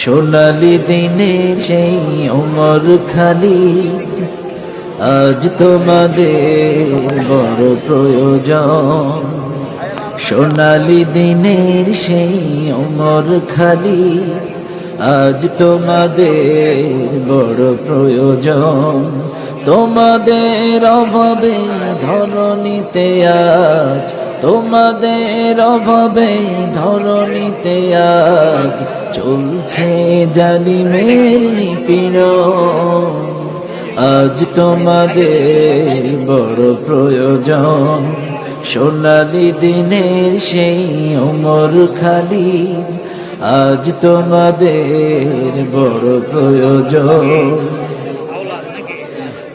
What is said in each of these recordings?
সোনালি দিনের সেই অমর খালি আজ তোমাদের বড় প্রয়োজন। সোনালি দিনের সেই অমর খালি আজ তোমাদের বড় প্রয়োজন। তোমাদের অভাবে ধরণীতে আজ তোমাদের অভাবে ধরণীতে আজ, চলছে জালিমের নিপীড়ন। আজ তোমাদের বড় প্রয়োজন, সোনালি দিনের সেই অমর খালি আজ তোমাদের বড় প্রয়োজন।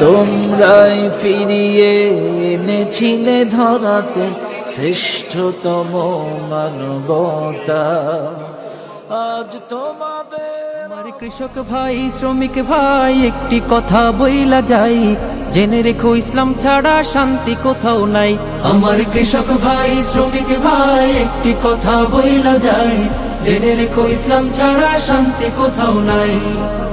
তোমরাই ফিরিয়ে এনেছিলে ধরাতে শ্রেষ্ঠতম মানবতা। আজ তোমাদের আমার কৃষক ভাই, শ্রমিক ভাই, একটি কথা বইলা যাই। জেনে রেখো, ইসলাম ছাড়া শান্তি কোথাও নাই। আমার কৃষক ভাই, শ্রমিক ভাই, একটি কথা বইলা যাই। জেনে রেখো, ইসলাম ছাড়া শান্তি কোথাও নাই।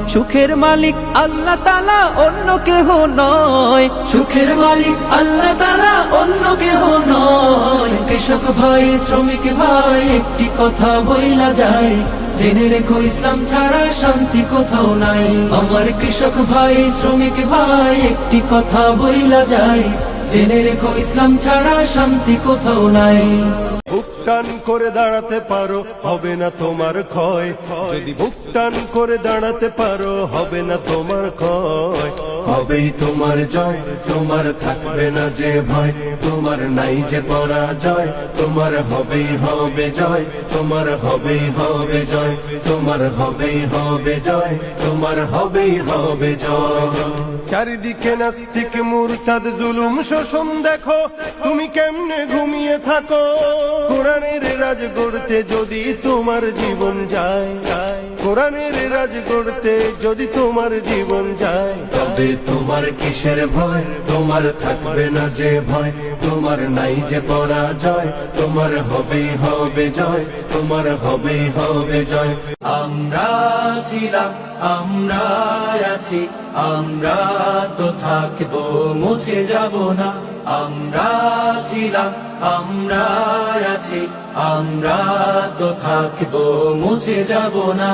সুখের মালিক আল্লাহ তালা অন্য কেহ নয়। সুখের মালিক আল্লাহ তালা অন্য কেহ নয়। কৃষক ভাই, শ্রমিক ভাই, একটি কথা বইলা যায়। জেনে রেখো, ইসলাম ছাড়া শান্তি কোথাও নাই। আমার কৃষক ভাই, শ্রমিক ভাই, একটি কথা বইলা যায়। জেনে রেখো, ইসলাম ছাড়া শান্তি কোথাও নাই। বুক টান করে দাঁড়াতে পারো, হবে না তোমার ক্ষয়। যদি বুক টান করে দাঁড়াতে পারো, হবে না তোমার ক্ষয়। হবেই তোমার জয়, তোমার থাকবে না যে ভয়। তোমার নাই যে পরাজয়, তোমার হবেই হবে জয়। তোমার হবেই হবে জয়, তোমার হবেই হবে জয়। তোমার হবেই হবে জয়। চারিদিকে নাস্তিক মুরতাদ জুলুম শোষণ দেখো। তুমি কেমনে ঘুমিয়ে থাকো? কোরআনের রাজ গড়তে যদি তোমার জীবন যায় কোরআনের রাজ গড়তে যদি তোমার জীবন যায়, তবে তোমার কিসের ভয়? তোমার থাকবে না যে ভয়। তোমার নাই যে পরাজয়, তোমার হবেই হবে জয়, তোমার হবেই হবে জয়। আমরা ছিলাম, আমরা আছি, আমরা তো থাকব, মুছে যাব না। আমরা ছিলাম, আমরা আছি, আমরা তো থাকব, মুছে যাব না।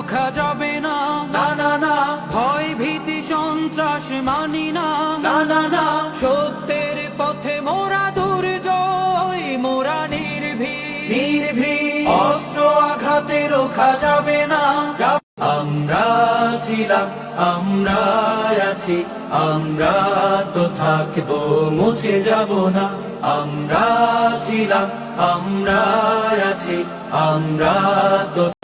রোখা যাবে না। না না না। ভয় ভীতি সন্ত্রাস মানি না। না না না। সত্যের পথে মোরা দুর্জয় মোরা নির্ভীক। নির্ভীক। অস্ত্র আঘাতে রোখা যাবে না। আমরা ছিলাম আমরা আছি আমরা তো থাকব মুছে যাব না। আমরা ছিলাম আমরা আছি আমরা তো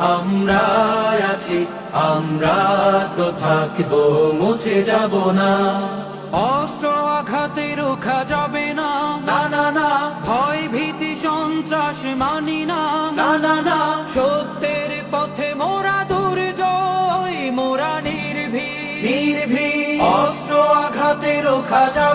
আমরা আছি আমরা তো থাকব মুছে যাব না। অস্ত্র আঘাতে রোখা যাবে না। না না না। ভয় ভীতি সন্ত্রাস মানি না। না না না। সত্যের পথে মোরা দুর্জয় মোরা নির্ভীক। নির্ভীক। অস্ত্র আঘাতে রোখা যাবে